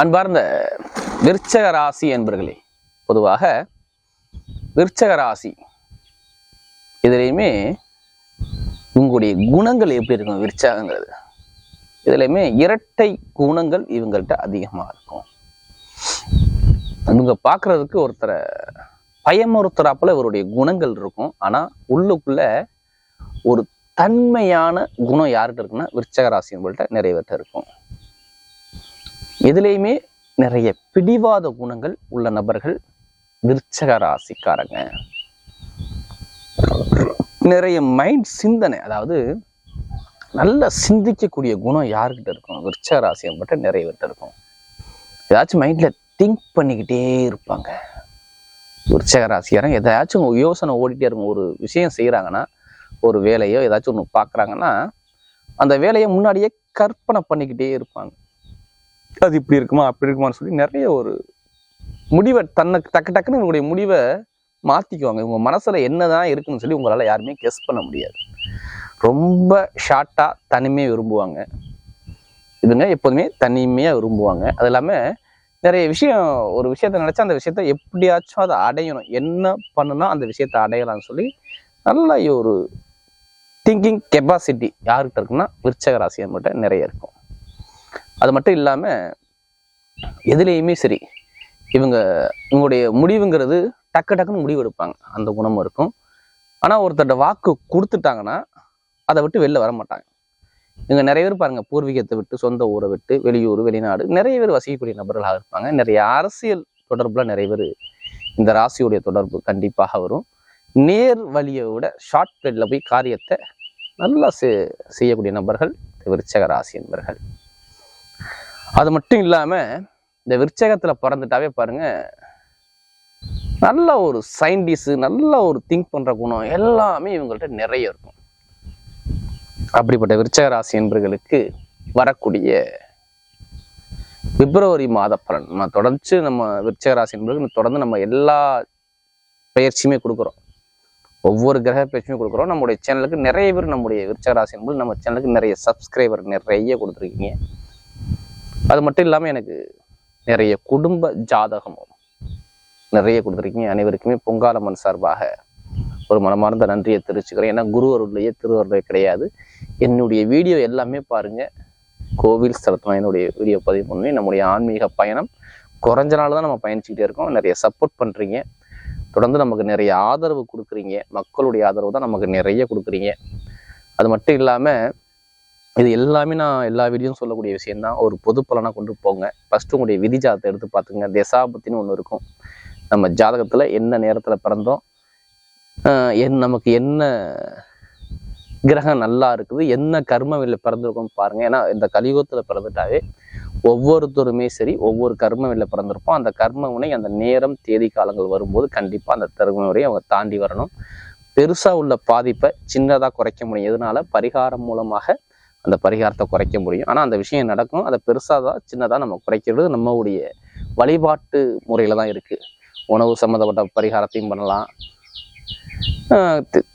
அன்பார்ந்த விருச்சக ராசி என்பர்களே பொதுவாக விருச்சக ராசி இதுலேயுமே உங்களுடைய குணங்கள் எப்படி இருக்கும் விருச்சகங்கிறது? இதுலையுமே இரட்டை குணங்கள் இவங்கள்ட்ட அதிகமாக இருக்கும். இவங்க பார்க்குறதுக்கு ஒருத்தரை பயமுறுத்துறாப்புல இவருடைய குணங்கள் இருக்கும். ஆனால் உள்ளுக்குள்ள ஒரு தன்மையான குணம் யார்கிட்ட இருக்குன்னா விருச்சக ராசி என்பள்கிட்ட நிறைய பேர்ட்ட இருக்கும். எதுலேயுமே நிறைய பிடிவாத குணங்கள் உள்ள நபர்கள் விருச்சக ராசிக்காரங்க. நிறைய மைண்ட் சிந்தனை அதாவது நல்ல சிந்திக்கக்கூடிய குணம் யாருக்கிட்ட இருக்கும்? விருச்சக ராசியம் மட்டும் நிறைய பேர்கிட்ட இருக்கும். ஏதாச்சும் மைண்டில் திங்க் பண்ணிக்கிட்டே இருப்பாங்க. விருச்சக ராசிக்காரங்க எதாச்சும் யோசனை ஓடிட்டே இருக்கும். ஒரு விஷயம் செய்கிறாங்கன்னா ஒரு வேலையோ ஏதாச்சும் ஒன்று பார்க்குறாங்கன்னா அந்த வேலையை முன்னாடியே கற்பனை பண்ணிக்கிட்டே இருப்பாங்க. அது இப்படி இருக்குமா அப்படி இருக்குமான்னு சொல்லி நிறைய ஒரு முடிவை தன்னை டக்கு டக்குன்னு உங்களுடைய முடிவை மாற்றிக்குவாங்க உங்கள் மனசில் என்னதான் இருக்குன்னு சொல்லி உங்களால் யாருமே கெஸ் பண்ண முடியாது. ரொம்ப ஷார்ட்டாக தனிமையை விரும்புவாங்க. இதுங்க எப்போதுமே தனிமையாக விரும்புவாங்க. அது இல்லாமல் நிறைய விஷயம் ஒரு விஷயத்த நினச்சா அந்த விஷயத்த எப்படியாச்சும் அதை அடையணும். என்ன பண்ணுனா அந்த விஷயத்தை அடையலாம்னு சொல்லி நல்ல ஒரு திங்கிங் கெப்பாசிட்டி யாருக்கிட்ட இருக்குன்னா விருச்சக ராசி மட்டும் நிறைய இருக்கும். அது மட்டும் இல்லாமல் எதுலேயுமே சரி. இவங்க இவங்களுடைய முடிவுங்கிறது டக்கு டக்குன்னு முடிவு எடுப்பாங்க. அந்த குணமும் இருக்கும். ஆனால் ஒருத்தர்கிட்ட வாக்கு கொடுத்துட்டாங்கன்னா அதை விட்டு வெளில வர மாட்டாங்க. இவங்க நிறைய பேர் பாருங்க பூர்வீகத்தை விட்டு சொந்த ஊரை விட்டு வெளியூர் வெளிநாடு நிறைய பேர் வசிக்கக்கூடிய நபர்களாக இருப்பாங்க. நிறைய அரசியல் தொடர்புல நிறைய பேர் இந்த ராசியுடைய தொடர்பு கண்டிப்பாக வரும். நேர் வழியை விட ஷார்ட் போய் காரியத்தை நல்லா செ- செய்யக்கூடிய நபர்கள் விருச்சக ராசி என்பர்கள். அது மட்டும் இல்லாமல் இந்த விற்சகத்தில் பிறந்துட்டாவே பாருங்க நல்ல ஒரு சயின்டிஸ்ட் நல்ல ஒரு திங்க் பண்ணுற குணம் எல்லாமே இவங்கள்ட்ட நிறைய இருக்கும். அப்படிப்பட்ட விருச்சக ராசி என்பர்களுக்கு வரக்கூடிய பிப்ரவரி மாத பலன். நம்ம தொடர்ந்து நம்ம விருச்சக ராசி என்பர்களுக்கு தொடர்ந்து நம்ம எல்லா பயிற்சியுமே கொடுக்குறோம். ஒவ்வொரு கிரக பயிற்சியுமே கொடுக்குறோம். நம்முடைய சேனலுக்கு நிறைய பேர் நம்முடைய விருச்சக ராசி என்பது நம்ம சேனலுக்கு நிறைய சப்ஸ்கிரைபர் நிறைய கொடுத்துருக்கீங்க. அது மட்டும் இல்லாமல் எனக்கு நிறைய குடும்ப ஜாதகமும் நிறைய கொடுத்துருக்கீங்க. அனைவருக்குமே பொங்காலம்மன் சார்பாக ஒரு மனமார்ந்த நன்றியை தெரிவிச்சுக்கிறேன். ஏன்னா குரு திருவருடைய கிடையாது. என்னுடைய வீடியோ எல்லாமே பாருங்கள் கோவில் ஸ்தலத்தில் என்னுடைய வீடியோ பதிவு பண்ணி நம்முடைய ஆன்மீக பயணம் குறைஞ்ச நாள் தான் நம்ம பயணிச்சுக்கிட்டே இருக்கோம். நிறைய சப்போர்ட் பண்ணுறீங்க தொடர்ந்து நமக்கு நிறைய ஆதரவு கொடுக்குறீங்க. மக்களுடைய ஆதரவு தான் நமக்கு நிறைய கொடுக்குறீங்க. அது மட்டும் இல்லாமல் இது எல்லாமே நான் எல்லா வீடியோவும் சொல்லக்கூடிய விஷயம் தான் ஒரு பொது பலனாக கொண்டு போங்க. ஃபஸ்ட்டு உங்களுடைய விதி ஜாதகத்தை எடுத்து பார்த்துங்க தசாபத்தின்னு ஒன்று இருக்கும். நம்ம ஜாதகத்தில் என்ன நேரத்தில் பிறந்தோம்? என் நமக்கு என்ன கிரகம் நல்லா இருக்குது? என்ன கர்மவெளியில் வெளில பாருங்கள் ஏன்னா இந்த கலியுகத்தில் பிறந்துட்டாவே ஒவ்வொருத்தருமே சரி ஒவ்வொரு கர்மவில பிறந்திருப்போம். அந்த கர்ம வினை அந்த நேரம் தேதி காலங்கள் வரும்போது கண்டிப்பாக அந்த கர்ம வினையை அவங்க தாண்டி வரணும். பெருசாக உள்ள பாதிப்பை சின்னதாக குறைக்க முடியும். எதனால? பரிகாரம் மூலமாக அந்த பரிகாரத்தை குறைக்க முடியும். ஆனால் அந்த விஷயம் நடக்கும். அதை பெருசாக தான் சின்னதாக நம்ம குறைக்கிறது நம்மளுடைய வழிபாட்டு முறையில் தான் இருக்குது உணவு சம்மந்தப்பட்ட பரிகாரத்தையும் பண்ணலாம்.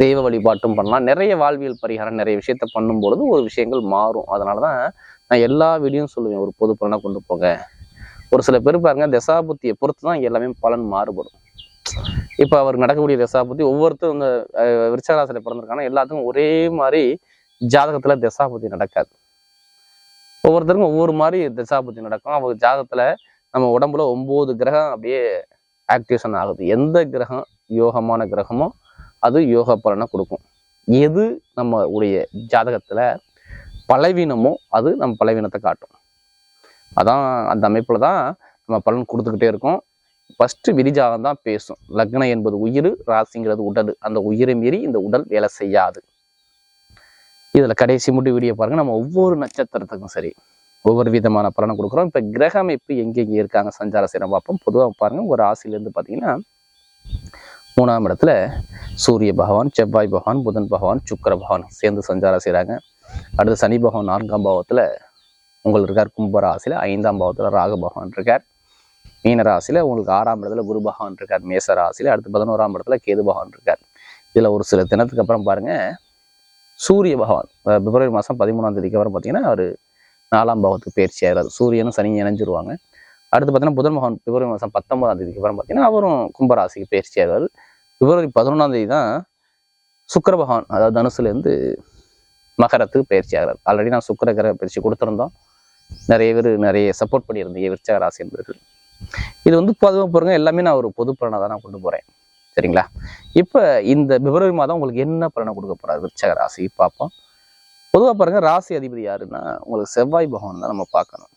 தெய்வ வழிபாட்டும் பண்ணலாம். நிறைய வாழ்வியல் பரிகாரம் நிறைய விஷயத்த பண்ணும் பொழுது ஒரு விஷயங்கள் மாறும். அதனால தான் நான் எல்லா வீடியோவும் சொல்லுவேன். ஒரு பொது பலனாக கொண்டு போங்க ஒரு சில பேர் பாருங்க தசாபுத்தியை பொறுத்து தான் எல்லாமே பலன் மாறுபடும். இப்போ அவர் நடக்கக்கூடிய தசாபுத்தி ஒவ்வொருத்தரும் இந்த அஹ், பிறந்திருக்காங்கன்னா எல்லாத்துக்கும் ஒரே மாதிரி ஜாதகத்துல தசாபதி நடக்காது. ஒவ்வொருத்தருக்கும் ஒவ்வொரு மாதிரி தசாபதி நடக்கும். அவங்க ஜாதகத்துல நம்ம உடம்புல ஒன்பது கிரகம் அப்படியே ஆக்டிவேஷன் ஆகுது. எந்த கிரகம்? யோகமான கிரகமோ அது யோக பலனை கொடுக்கும். எது நம்ம உடைய ஜாதகத்துல பலவீனமோ அது நம்ம பலவீனத்தை காட்டும். அதான் அந்த அமைப்பில் தான் நம்ம பலன் கொடுத்துக்கிட்டே இருக்கோம். ஃபஸ்ட்டு விரிஜாதம் தான் பேசும். லக்னம் என்பது உயிர் ராசிங்கிறது உடல். அந்த உயிரை மீறி இந்த உடல் வேலை செய்யாது. இதில் கடைசி முடி வீடியோ பாருங்க. நம்ம ஒவ்வொரு நட்சத்திரத்துக்கும் சரி ஒவ்வொரு விதமான பலனை கொடுக்குறோம். இப்போ கிரக அமைப்பு எங்கெங்கே இருக்காங்க? சஞ்சார சேரம் பார்ப்போம். பொதுவாக பாருங்கள் ஒரு ஆசிலேருந்து பார்த்தீங்கன்னா மூணாம் இடத்துல சூரிய பகவான் செவ்வாய் பகவான் புதன் பகவான் சுக்கிர பகவான் சேர்ந்து சஞ்சாரம் செய்கிறாங்க அடுத்து சனி பகவான் நான்காம் பாவத்தில் உங்களுக்கு இருக்கார். கும்பராசியில் ஐந்தாம் பாவத்தில் ராகு பகவான் இருக்கார். மீனராசியில் உங்களுக்கு ஆறாம் இடத்துல குரு பகவான் இருக்கார். மேச ராசியில் அடுத்து பதினோராம் இடத்துல கேது பகவான் இருக்கார். இதில் ஒரு சில தினத்துக்கு அப்புறம் பாருங்கள் சூரிய பகவான் பிப்ரவரி மாதம் பதிமூணாம் தேதிக்கு அப்புறம் பார்த்தீங்கன்னா அவர் நாலாம் பாவத்துக்கு பயிற்சி ஆகிறார் சூரியனும் சனி இணைஞ்சிருவாங்க. அடுத்து பார்த்தீங்கன்னா புதன் மகன் பிப்ரவரி மாதம் பத்தொன்பதாம் தேதிக்கு அப்புறம் பார்த்தீங்கன்னா அவரும் கும்பராசிக்கு பயிற்சி ஆகிறார் பிப்ரவரி பதினொன்றாம் தேதி தான் சுக்கர பகவான் அதாவது தனுசுலேருந்து மகரத்துக்கு பயிற்சி ஆகிறார் ஆல்ரெடி நான் சுக்கர கிரக பயிற்சி கொடுத்துருந்தோம். நிறைய பேர் நிறைய சப்போர்ட் பண்ணியிருந்தேன் விருச்சக ராசி என்பவர்கள். இது வந்து பொதுவாக பாருங்க எல்லாமே நான் ஒரு பொது பலனாக தான் நான் கொண்டு போகிறேன் சரிங்களா? இப்போ இந்த பிப்ரவரி மாதம் உங்களுக்கு என்ன பலனை கொடுக்க போறாரு? விருச்சக ராசி பார்ப்போம். பொதுவாக பாருங்க ராசி அதிபதி யாருன்னா உங்களுக்கு செவ்வாய் பகவான் தான் நம்ம பார்க்கணும்.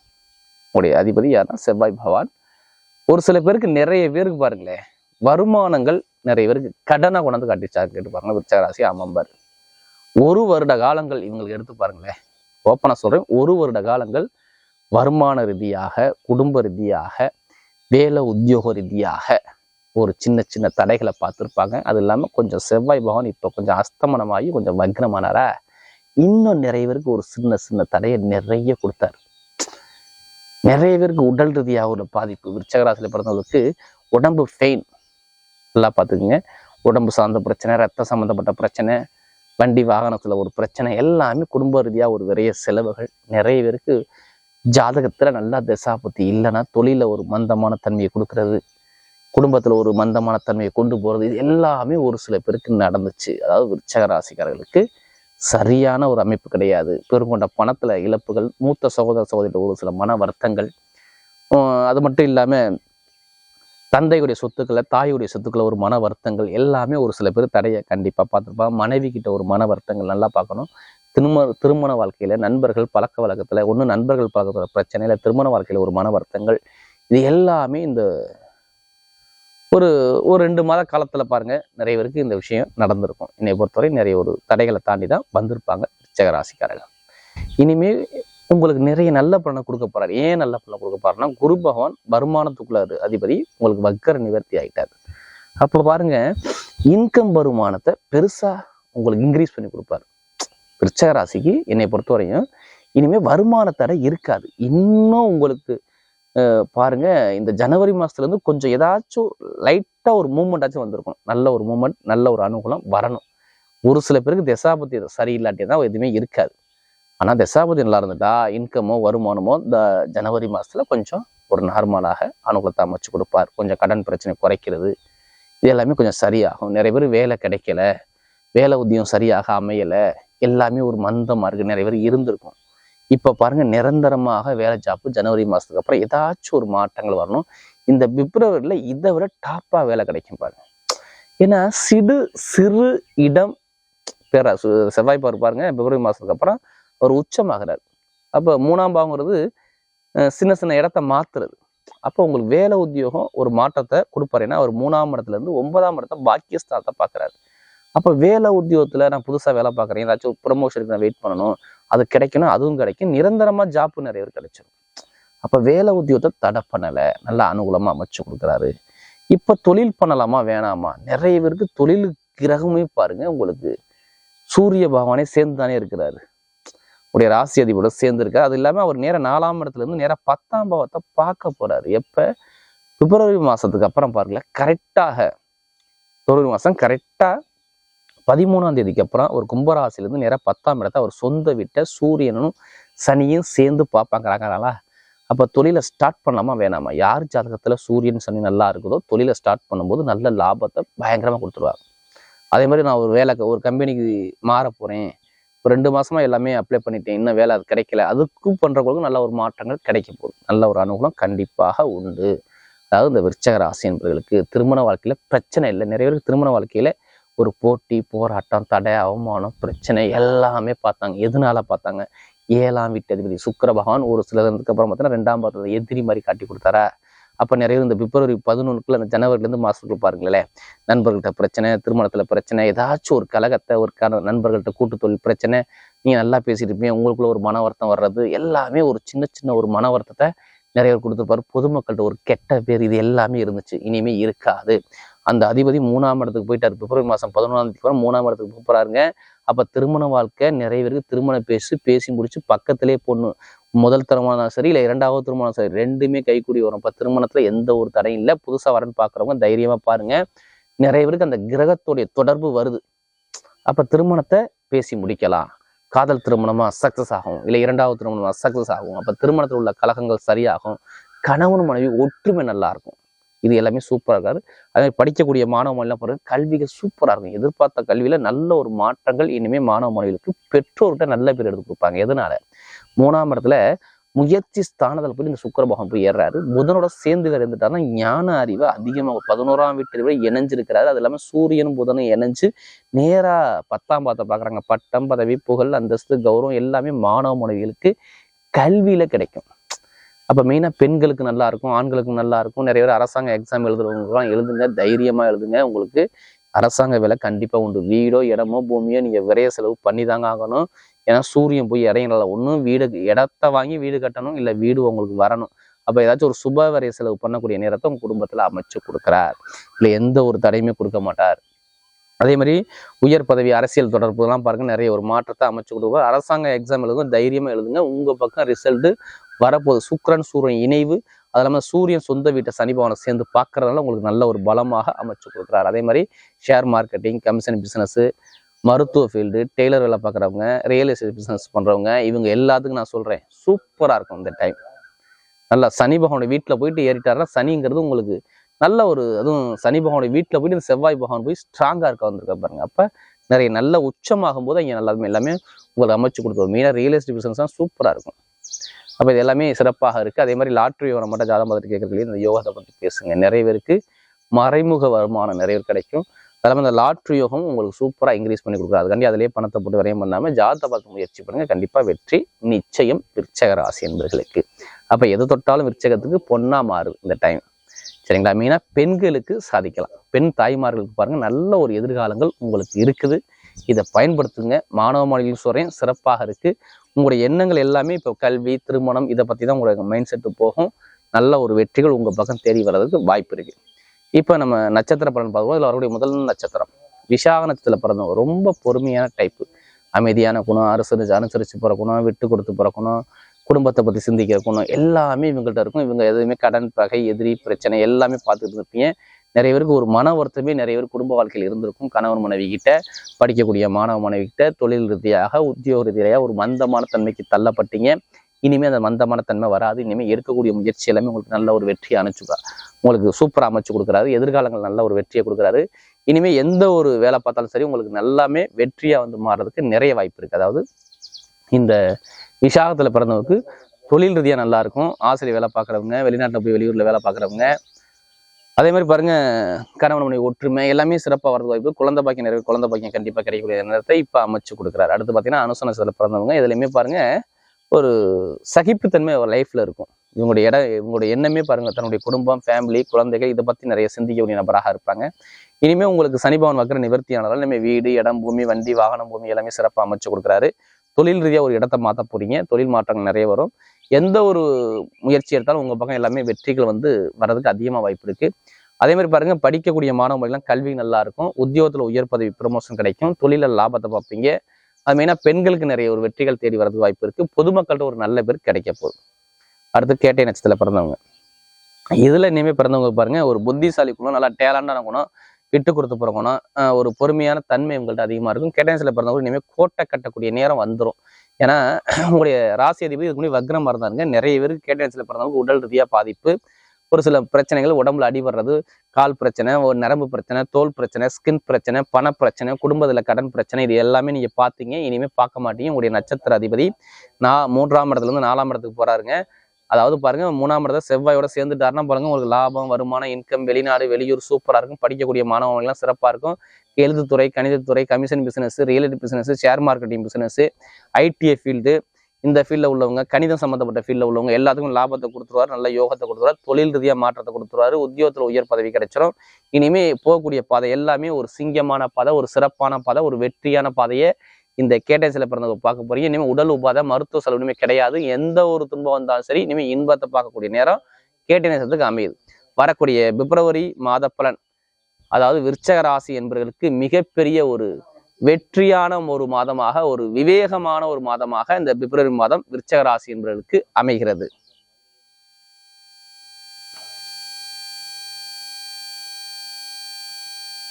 உங்களுடைய அதிபதி யாருன்னா செவ்வாய் பகவான். ஒரு சில பேருக்கு நிறைய பேருக்கு பாருங்களேன் வருமானங்கள் நிறைய பேருக்கு கடனை கொண்டாந்து கட்டிச்சா கேட்டு பாருங்க. விருச்சக ராசி அமம்பர். ஒரு வருட காலங்கள் இவங்களுக்கு எடுத்து பாருங்களேன். ஓப்பனாக சொல்கிறேன் ஒரு வருட காலங்கள் வருமான ரீதியாக குடும்ப ரீதியாக வேலை உத்தியோக ரீதியாக ஒரு சின்ன சின்ன தடைகளை பார்த்துருப்பாங்க. அது இல்லாமல் கொஞ்சம் செவ்வாய் பகவான் இப்போ கொஞ்சம் அஸ்தமனமாகி கொஞ்சம் வக்ரமானாரா? இன்னும் நிறைய பேருக்கு ஒரு சின்ன சின்ன தடையை நிறைய கொடுத்தாரு. நிறைய பேருக்கு உடல் ரீதியாக ஒரு பாதிப்பு. விருச்சகராசியில் பிறந்தவங்களுக்கு உடம்பு ஃபெயின் நல்லா பார்த்துக்குங்க. உடம்பு சார்ந்த பிரச்சனை ரத்த சம்மந்தப்பட்ட பிரச்சனை வண்டி வாகனத்தில் ஒரு பிரச்சனை எல்லாமே குடும்ப ரீதியாக ஒரு நிறைய செலவுகள். நிறைய பேருக்கு ஜாதகத்தில் நல்லா திசாபத்தி இல்லைன்னா தொழிலில் ஒரு மந்தமான தன்மையை கொடுக்கறது. குடும்பத்தில் ஒரு மந்தமான தன்மையை கொண்டு போகிறது இது எல்லாமே ஒரு சில பேருக்கு நடந்துச்சு. அதாவது விருச்சக ராசிக்காரர்களுக்கு சரியான ஒரு அமைப்பு கிடையாது. பெருங்கொண்ட பணத்தில் இழப்புகள் மூத்த சகோதர சகோதரிகள் ஒரு சில மன வருத்தங்கள். அது மட்டும் இல்லாமல் தந்தையுடைய சொத்துக்களை தாயுடைய சொத்துக்களை ஒரு மன வருத்தங்கள் எல்லாமே ஒரு சில பேர் தடையை கண்டிப்பாக பார்த்துருப்பாங்க. மனைவி கிட்ட ஒரு மன வருத்தங்கள் நல்லா பார்க்கணும். திருமண திருமண வாழ்க்கையில நண்பர்கள் பழக்க வழக்கத்துல ஒன்று நண்பர்கள் பழக்கத்தில் பிரச்சனை இல்லை திருமண வாழ்க்கையில ஒரு மன வருத்தங்கள். இது எல்லாமே இந்த ஒரு ஒரு ரெண்டு மாத காலத்தில் பாருங்க நிறைய பேருக்கு இந்த விஷயம் நடந்திருக்கும். என்னை பொறுத்தவரை நிறைய ஒரு தடைகளை தாண்டி தான் வந்திருப்பாங்க ரிச்சக ராசிக்காரர்கள் இனிமேல் உங்களுக்கு நிறைய நல்ல பலனை கொடுக்க போறாரு. ஏன் நல்ல பலனை கொடுக்க போறாருன்னா குரு பகவான் வருமானத்துக்குள்ள அதிபதி உங்களுக்கு வக்கர நிவர்த்தி ஆயிட்டாரு. அப்போ பாருங்க இன்கம் வருமானத்தை பெருசாக உங்களுக்கு இன்க்ரீஸ் பண்ணி கொடுப்பாரு. விருச்சக ராசிக்கு என்னை பொறுத்தவரையும் இனிமேல் வருமான தடை இருக்காது. இன்னும் உங்களுக்கு பாருங்க இந்த ஜனவரி மாதத்துலேருந்து கொஞ்சம் ஏதாச்சும் லைட்டாக ஒரு மூமெண்ட் ஆச்சும் வந்திருக்கும் நல்ல ஒரு மூமெண்ட் நல்ல ஒரு அனுகூலம் வரணும். ஒரு சில பேருக்கு தசாபதி சரியில்லாட்டி தான் எதுவுமே இருக்காது. ஆனால் தசாபதி நல்லா இருந்துட்டா இன்கமோ வருமானமோ இந்த ஜனவரி மாதத்தில் கொஞ்சம் ஒரு நார்மலாக அனுகூலத்தை அமைச்சு கொடுப்பார். கொஞ்சம் கடன் பிரச்சனை குறைக்கிறது. இது எல்லாமே கொஞ்சம் சரியாகும். நிறைய பேர் வேலை கிடைக்கல வேலை உத்தியம் சரியாக அமையலை எல்லாமே ஒரு மந்தமாக இருக்குது நிறைய பேர் இருந்திருக்கும். இப்ப பாருங்க நிரந்தரமாக வேலை ஜாப்பு ஜனவரி மாசத்துக்கு அப்புறம் ஏதாச்சும் ஒரு மாற்றங்கள் வரணும். இந்த பிப்ரவரியில இதை விட டாப்பா வேலை கிடைக்கும் பாருங்க. ஏன்னா சிறு சிறு இடம் பேரா செவ்வாய் பாரு பாருங்க பிப்ரவரி மாசத்துக்கு அப்புறம் அவர் உச்சமாகிறார். அப்ப மூணாம் பாவங்கிறது சின்ன சின்ன இடத்த மாத்துறது. அப்போ உங்களுக்கு வேலை உத்தியோகம் ஒரு மாற்றத்தை கொடுப்பாரு. ஏன்னா அவர் மூணாம் இடத்துலேருந்து ஒன்பதாம் இடத்த பாக்கியஸ்தானத்தை பார்க்கறாரு. அப்போ வேலை உத்தியோகத்துல நான் புதுசா வேலை பார்க்குறேன். ஏதாச்சும் ப்ரொமோஷனுக்கு நான் வெயிட் பண்ணணும். அது கிடைக்கணும் அதுவும் கிடைக்கும். நிரந்தரமா ஜாப்பு நிறைய பேர் கிடைச்சிடும் அப்ப வேலை உத்தியோகத்தை தடை பண்ணலை. நல்லா அனுகூலமா அமைச்சு கொடுக்குறாரு. இப்ப தொழில் பண்ணலாமா வேணாமா? நிறைய பேருக்கு தொழில் கிரகமே பாருங்க உங்களுக்கு சூரிய பகவானே சேர்ந்து தானே இருக்கிறாரு. உடைய ராசி அதிபரோட சேர்ந்து இருக்காரு அது இல்லாம அவர் நேர நாலாம் இடத்துலேருந்து இருந்து பத்தாம் பாவத்தை பார்க்க போறாரு. எப்ப? பிப்ரவரி மாசத்துக்கு அப்புறம் பாருங்களேன் கரெக்டாக பிப்ரவரி மாசம் கரெக்டா பதிமூணாம் தேதிக்கு அப்புறம் ஒரு கும்பராசிலேருந்து நேராக பத்தாம் இடத்த அவர் சொந்த வீட்டை சூரியனும் சனியும் சேர்ந்து பார்ப்பாங்கிறாங்களா அப்போ தொழிலை ஸ்டார்ட் பண்ணலாமா வேணாமா? யார் ஜாதகத்தில் சூரியன் சனி நல்லா இருக்குதோ தொழிலை ஸ்டார்ட் பண்ணும்போது நல்ல லாபத்தை பயங்கரமாக கொடுத்துருவாங்க அதே மாதிரி நான் ஒரு வேலை ஒரு கம்பெனிக்கு மாற போகிறேன் ஒரு ரெண்டு மாதமாக எல்லாமே அப்ளை பண்ணிட்டேன். இன்னும் வேலை அது கிடைக்கல. அதுக்கும் பண்ணுறவங்களுக்கும் நல்ல ஒரு மாற்றங்கள் கிடைக்க போகுது. நல்ல ஒரு அனுகூலம் கண்டிப்பாக உண்டு. அதாவது இந்த விருச்சக ராசி என்பவர்களுக்கு திருமண வாழ்க்கையில் பிரச்சனை இல்லை. நிறைய பேருக்கு திருமண வாழ்க்கையில் ஒரு போட்டி போராட்டம் தடை அவமானம் பிரச்சனை எல்லாமே பார்த்தாங்க. எதனால பார்த்தாங்க? ஏழாம் வீட்டு அதிபதி சுக்கர பகவான் ஒரு சிலருக்கு அப்புறம் பார்த்தீங்கன்னா ரெண்டாம் பாதத்தை எதிரி மாதிரி காட்டி கொடுத்தாரா? அப்போ நிறைய இந்த பிப்ரவரி பதினொன்றுக்குள்ள அந்த ஜனவரிலேருந்து மாதத்துக்கு பாருங்களேன். நண்பர்கள்ட்ட பிரச்சனை திருமணத்தில் பிரச்சனை ஏதாச்சும் ஒரு கலகத்தை ஒரு கண நண்பர்கள்ட்ட கூட்டு தொழில் பிரச்சனை நீங்கள் நல்லா பேசிட்டு இருப்பீங்க உங்களுக்குள்ள ஒரு மன வருத்தம் வர்றது எல்லாமே ஒரு சின்ன சின்ன ஒரு மன வருத்தத்தை நிறைய பேர் கொடுத்துருப்பாரு. பொதுமக்கள்கிட்ட ஒரு கெட்ட பேர் இது எல்லாமே இருந்துச்சு. இனிமே இருக்காது. அந்த அதிபதி மூணாம் இடத்துக்கு போயிட்டார். பிப்ரவரி மாதம் பதினொன்றாம் தேதி மூணாம் இடத்துக்கு போகிறாருங்க அப்போ திருமண வாழ்க்கை நிறைய பேருக்கு திருமணம் பேசி பேசி முடிச்சு பக்கத்திலே பொண்ணு முதல் திருமணம் சரி இல்லை இரண்டாவது திருமணம் சரி ரெண்டுமே கைக்கூடி வரும். இப்போ திருமணத்தில் எந்த ஒரு தடையும் இல்லை. புதுசாக வரன்னு பார்க்குறவங்க தைரியமாக பாருங்கள் நிறைய பேருக்கு அந்த கிரகத்துடைய தொடர்பு வருது. அப்போ திருமணத்தை பேசி முடிக்கலாம். காதல் திருமணமாக சக்ஸஸ் ஆகும் இல்லை இரண்டாவது திருமணமாக சக்ஸஸ் ஆகும். அப்போ திருமணத்தில் உள்ள கலகங்கள் சரியாகும். கணவன் மனைவி ஒற்றுமை நல்லாயிருக்கும் இது எல்லாமே சூப்பராக இருக்காரு அதே மாதிரி படிக்கக்கூடிய மாணவ மாணவிலாம் பாருங்க கல்விகள் சூப்பராக இருக்கும். எதிர்பார்த்த கல்வியில நல்ல ஒரு மாற்றங்கள் இனிமேல் மாணவ மாணவிகளுக்கு பெற்றோர்கிட்ட நல்ல பேர் எடுத்து கொடுப்பாங்க. எதனால? மூணாம் இடத்துல முயற்சி ஸ்தானத்தில் போய் இந்த சுக்கர பகவான் போய் ஏறாரு புதனோட சேர்ந்து வேறு இருந்துட்டாருன்னா ஞான அறிவை அதிகமாக பதினோராம் வீட்டு அறிவை இணைஞ்சிருக்கிறாரு. அது இல்லாமல் சூரியனும் புதனும் இணைஞ்சு நேராக பத்தாம் பாதத்தை பார்க்குறாங்க பட்டம் பதவி புகழ் அந்தஸ்து கௌரவம் எல்லாமே மாணவ மாணவிகளுக்கு கல்வியில் கிடைக்கும். அப்போ மெயினாக பெண்களுக்கு நல்லா இருக்கும் ஆண்களுக்கு நல்லா இருக்கும். நிறைய பேர் அரசாங்க எக்ஸாம் எழுதுறவங்களுக்குலாம் எழுதுங்க தைரியமாக எழுதுங்க. உங்களுக்கு அரசாங்க வேலை கண்டிப்பாக உண்டு. வீடோ இடமோ பூமியோ நீங்கள் விரைய செலவு பண்ணி தாங்க ஆகணும். ஏன்னா சூரியன் போய் இறையினால ஒன்றும் வீடு இடத்த வாங்கி வீடு கட்டணும் இல்லை வீடு உங்களுக்கு வரணும். அப்போ ஏதாச்சும் ஒரு சுப வரைய செலவு பண்ணக்கூடிய நேரத்தை உங்கள் குடும்பத்தில் அமைச்சு கொடுக்குறார். இல்லை எந்த ஒரு தடையுமே கொடுக்க மாட்டார். அதே மாதிரி உயர் பதவி அரசியல் தொடர்புலாம் பாருங்க நிறைய ஒரு மாற்றத்தை அமைச்சு கொடுப்பார் அரசாங்க எக்ஸாம் எழுதுங்க தைரியமாக எழுதுங்க. உங்கள் பக்கம் ரிசல்ட்டு வரப்போகுது. சுக்கிரன் சூரியன் இணைவு. அது இல்லாமல் சூரியன் சொந்த வீட்டை சனி பவனை சேர்ந்து பார்க்கறதுனால உங்களுக்கு நல்ல ஒரு பலமாக அமைச்சு கொடுக்குறாரு. அதே மாதிரி ஷேர் மார்க்கெட்டிங் கமிஷன் பிஸ்னஸ்ஸு மருத்துவ ஃபீல்டு டெய்லர் வேலை பார்க்குறவங்க ரியல் எஸ்டேட் பிஸ்னஸ் பண்ணுறவங்க இவங்க எல்லாத்துக்கும் நான் சொல்கிறேன் சூப்பராக இருக்கும் இந்த டைம் நல்லா சனி பகவானுடைய வீட்டில் போயிட்டு ஏறிட்டாருன்னா சனிங்கிறது உங்களுக்கு நல்ல ஒரு அதுவும் சனி பகவானுடைய வீட்டில் போயிட்டு இந்த செவ்வாய் பகவான் போய் ஸ்ட்ராங்காக இருக்க வந்திருக்க பாருங்க. அப்போ நிறைய நல்ல உச்சமாகும் போது இங்கே நல்லாமே எல்லாமே உங்களுக்கு அமைச்சு கொடுத்துரும் மெயினாக ரியல் எஸ்டேட் பிஸ்னஸ் தான் சூப்பராக இருக்கும். அப்போ இது எல்லாமே சிறப்பாக இருக்குது அதே மாதிரி லாட்ரி யோகம் மட்டும் ஜாதகம் பார்த்துட்டு கேட்குறதுலேயே இந்த யோகத்தை பற்றி பேசுங்க. நிறைய பேருக்கு மறைமுக வருமானம் நிறைய பேர் கிடைக்கும். அதெல்லாம் இந்த லாட்ரி யோகம் உங்களுக்கு சூப்பராக இன்க்ரீஸ் பண்ணி கொடுக்குறது அதுக்காண்டி அதிலே பணத்தை போட்டு வரையும் பண்ணாமல் ஜாதகத்தை பார்த்து முயற்சி பண்ணுங்கள் கண்டிப்பாக வெற்றி நிச்சயம் விற்சக ராசி என்பர்களுக்கு. அப்போ எது தொட்டாலும் விற்சகத்துக்கு பொண்ணா மாறுது இந்த டைம் சரிங்களா? மெயினாக பெண்களுக்கு சாதிக்கலாம். பெண் தாய்மார்களுக்கு பாருங்க நல்ல ஒரு எதிர்காலங்கள் உங்களுக்கு இருக்குது. இதை பயன்படுத்துங்க. மாணவ மாணவிகள் சொல்கிறேன் சிறப்பாக இருக்கு. உங்களுடைய எண்ணங்கள் எல்லாமே இப்போ கல்வி திருமணம் இதை பற்றி தான் உங்களுடைய மைண்ட் செட்டு போகும். நல்ல ஒரு வெற்றிகள் உங்கள் பக்கம் தேடி வர்றதுக்கு வாய்ப்பு இருக்கு. இப்போ நம்ம நட்சத்திர பலன் பார்க்கும்போது இதில் வரக்கூடிய முதல் நட்சத்திரம். விசாக நட்சத்திரத்தில் பிறந்தவங்க. ரொம்ப பொறுமையான டைப்பு அமைதியான குணம் அரசு அனுசரித்து பிறக்கணும் விட்டு கொடுத்து பிறக்கணும் குடும்பத்தை பற்றி சிந்திக்க இருக்கணும் எல்லாமே இவங்கள்ட்ட இருக்கும். இவங்க எதுவுமே கடன் பகை எதிரி பிரச்சனை எல்லாமே பார்த்துட்டு இருப்பீங்க. நிறைய பேருக்கு ஒரு மன வருத்தமே நிறைய பேர் குடும்ப வாழ்க்கையில் இருந்திருக்கும். கணவன் மனைவி கிட்ட படிக்கக்கூடிய மாணவ மனைவி கிட்ட தொழில் ரீதியாக உத்தியோக ரீதியாக ஒரு மந்தமான தன்மைக்கு தள்ளப்பட்டீங்க. இனிமேல் அந்த மந்தமான தன்மை வராது. இனிமேல் எடுக்கக்கூடிய முயற்சி எல்லாமே உங்களுக்கு நல்ல ஒரு வெற்றியை அனுப்பிச்சுக்கா உங்களுக்கு சூப்பராக அமைச்சு கொடுக்குறாரு. எதிர்காலங்கள் நல்ல ஒரு வெற்றியை கொடுக்குறாரு. இனிமேல் எந்த ஒரு வேலை பார்த்தாலும் சரி உங்களுக்கு நல்லாமே வெற்றியாக வந்து மாறுறதுக்கு நிறைய வாய்ப்பு இருக்குது அதாவது இந்த விசாகத்தில் பிறந்தவங்களுக்கு தொழில் ரீதியாக நல்லாயிருக்கும் ஆசிரியர் வேலை பார்க்குறவங்க வெளிநாட்டில் போய் வெளியூரில் வேலை பார்க்குறவங்க. அதே மாதிரி பாருங்க கணவன் மனைவி ஒற்றுமை எல்லாமே சிறப்பாக வரது வாய்ப்பு. குழந்தை பாக்கியம் நிறைய குழந்தை பாக்கியம் கண்டிப்பாக கிடைக்கக்கூடிய நேரத்தை இப்போ அமைச்சு கொடுக்குறாரு. அடுத்து பார்த்தீங்கன்னா அனுசனத்தில் பிறந்தவங்க இதுலையுமே பாருங்கள் ஒரு சகிப்புத்தன்மை ஒரு லைஃப்பில் இருக்கும். இவங்களுடைய இட இவங்களுடைய எண்ணமே பாருங்கள் தன்னுடைய குடும்பம் ஃபேமிலி குழந்தைகள் இதை பற்றி நிறைய சிந்திக்கக்கூடிய நபராக இருப்பாங்க. இனிமேல் உங்களுக்கு சனிபவன் வக்கர நிவர்த்தியானதால் இனிமேல் வீடு இடம் பூமி வண்டி வாகனம் பூமி எல்லாமே சிறப்பாக அமைச்சு கொடுக்குறாரு. தொழில் ரீதியாக ஒரு இடத்த மாற்ற போறீங்க. தொழில் மாற்றங்கள் நிறைய வரும். எந்த ஒரு முயற்சி எடுத்தாலும் உங்கள் பக்கம் எல்லாமே வெற்றிகள் வந்து வர்றதுக்கு அதிகமாக வாய்ப்பு இருக்கு. அதே மாதிரி பாருங்க படிக்கக்கூடிய மாணவர்கள்லாம் கல்வி நல்லா இருக்கும். உத்தியோகத்தில் உயர் பதவி ப்ரமோஷன் கிடைக்கும். தொழிலில் லாபத்தை பார்ப்பீங்க. அது மெயினாக பெண்களுக்கு நிறைய ஒரு வெற்றிகள் தேடி வரதுக்கு வாய்ப்பு இருக்கு. பொதுமக்கள்கிட்ட ஒரு நல்ல பேர் கிடைக்க போகுது. அடுத்து கேட்டை நட்சத்திரத்தில் பிறந்தவங்க. இதுல இனிமேல் பிறந்தவங்க பாருங்க ஒரு புத்திசாலி குணம் நல்லா டேலண்டான குணம் விட்டு கொடுத்து போகிற ஒரு பொறுமையான தன்மை உங்கள்கிட்ட அதிகமாக இருக்கும். கேட்டன்ஸில் பிறந்தவங்க இனிமேல் கோட்டை கட்டக்கூடிய நேரம் வந்துடும் ஏன்னா உங்களுடைய ராசி அதிபதி இதுக்கு முன்னாடி வக்ரமாக இருந்தாருங்க. நிறைய பேருக்கு கேட்டன்ஸில் பிறந்தவங்க உடல் ரீதியாக பாதிப்பு ஒரு சில பிரச்சனைகள் உடம்புல அடிபடுறது கால் பிரச்சனை ஒரு நரம்பு பிரச்சனை தோல் பிரச்சனை ஸ்கின் பிரச்சனை பண பிரச்சனை குடும்பத்தில் கடன் பிரச்சனை இது எல்லாமே நீங்கள் பார்த்தீங்க இனிமேல் பார்க்க மாட்டீங்க. உங்களுடைய நட்சத்திர அதிபதி நான் மூன்றாம் இடத்துலேருந்து நாலாம் இடத்துக்கு போகிறாருங்க அதாவது பாருங்க மூணாம் இடத்த செவ்வாயோட சேர்ந்துட்டாருன்னா பாருங்க உங்களுக்கு லாபம் வருமானம் இன்கம் வெளிநாடு வெளியூர் சூப்பராக இருக்கும். படிக்கக்கூடிய மாணவர்கள்லாம் சிறப்பாக இருக்கும். எழுத்துத்துறை கணிதத்துறை commission business real estate business share marketing business ITI field இந்த ஃபீல்டில் உள்ளவங்க கணிதம் சம்மந்தப்பட்ட ஃபீல்டில் உள்ளவங்க எல்லாத்துக்கும் லாபத்தை கொடுத்துருவாரு நல்ல யோகத்தை கொடுத்துருவாரு தொழில் ரீதியாக மாற்றத்தை கொடுத்துருவாரு உத்தியோகத்தில் உயர் பதவி கிடைச்சிடும் இனிமே போகக்கூடிய பாதை எல்லாமே ஒரு சிங்கமான பாதை ஒரு சிறப்பான பாதை ஒரு வெற்றியான பாதையை இந்த கேட்டன்ஸில் பிறந்தவங்க பார்க்க போறீங்க. இனிமேல் உடல் உபாதை மருத்துவ செலவு இனிமேல் கிடையாது. எந்த ஒரு துன்பம் வந்தாலும் சரி இனிமேல் இன்பத்தை பார்க்கக்கூடிய நேரம் கேட்டனேசத்துக்கு அமையுது. வரக்கூடிய பிப்ரவரி மாத பலன் அதாவது விருச்சக ராசி என்பவர்களுக்கு மிகப்பெரிய ஒரு வெற்றியான ஒரு மாதமாக ஒரு விவேகமான ஒரு மாதமாக இந்த பிப்ரவரி மாதம் விருச்சக ராசி என்பவர்களுக்கு அமைகிறது.